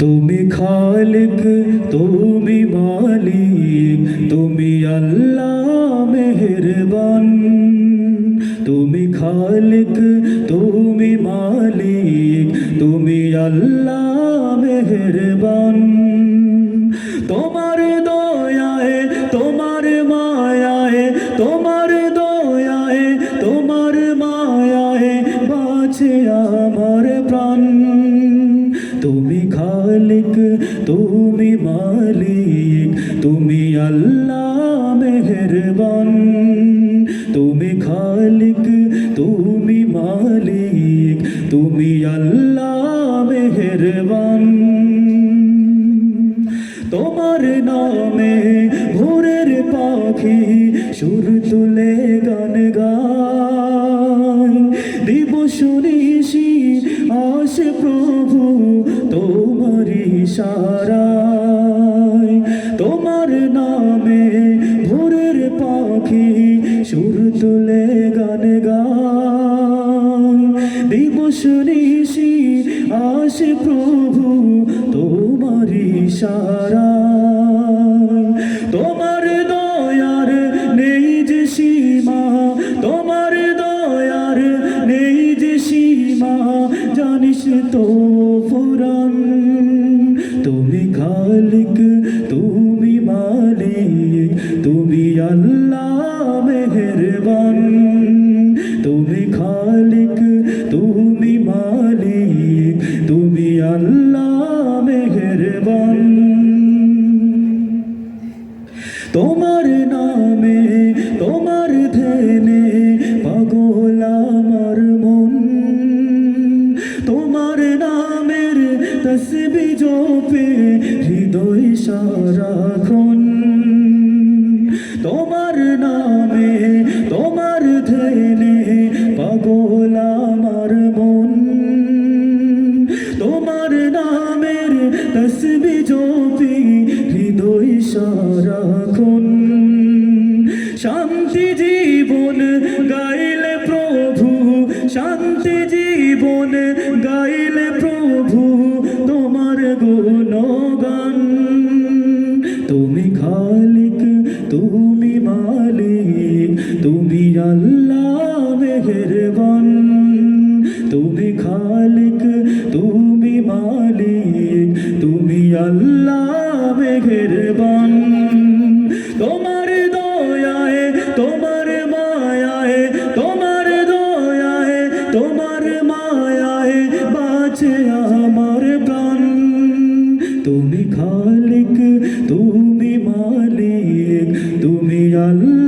তুমি খালিক, তুমি মালিক, তুমি আল্লাহ মেহেরবান। তুমি খালিক, তুমি মালিক, তুমি আল্লাহ মেহেরবান। তোমার দয়ায়, তোমার মায়ায়, তোমার দয়ায়, তোমার মায়ায় বাঁচে খালিক তুমি মালিক, তুমি আল্লাহ মেহেরবান। তুমি খালিক, তুমি মালিক, তুমি আল্লাহ মেহেরবান। তোমার নামে ভোরের পাখি সুর তুলে গান গায়। দিবস নিশি আসে প্রভু সারায় তোমার নামে ভোরের পাখি সুর তুলে গান গায়। দিবস নিশি আসে প্রভু তোমারি সারায় তোমার দয়ার নেই যে সীমা, তোমার দয়ার নেই যে সীমা, জানিস তো তোমার নামে তোমার ধ্যানে পাগল আমার মন। তোমার নামের তসবি জপে হৃদয় সারাক্ষণ সারাক্ষণ শান্তি জীবন গাইলে প্রভু, শান্তি জীবন গাইলে প্রভু, তোমার গুণগান। তুমি খালিক, তুমি মালিক, তুমি আল্লাহ মেহেরবান। তুমি খালিক তুমি খালিক তুমি মালিক তুমি আল্লাহ।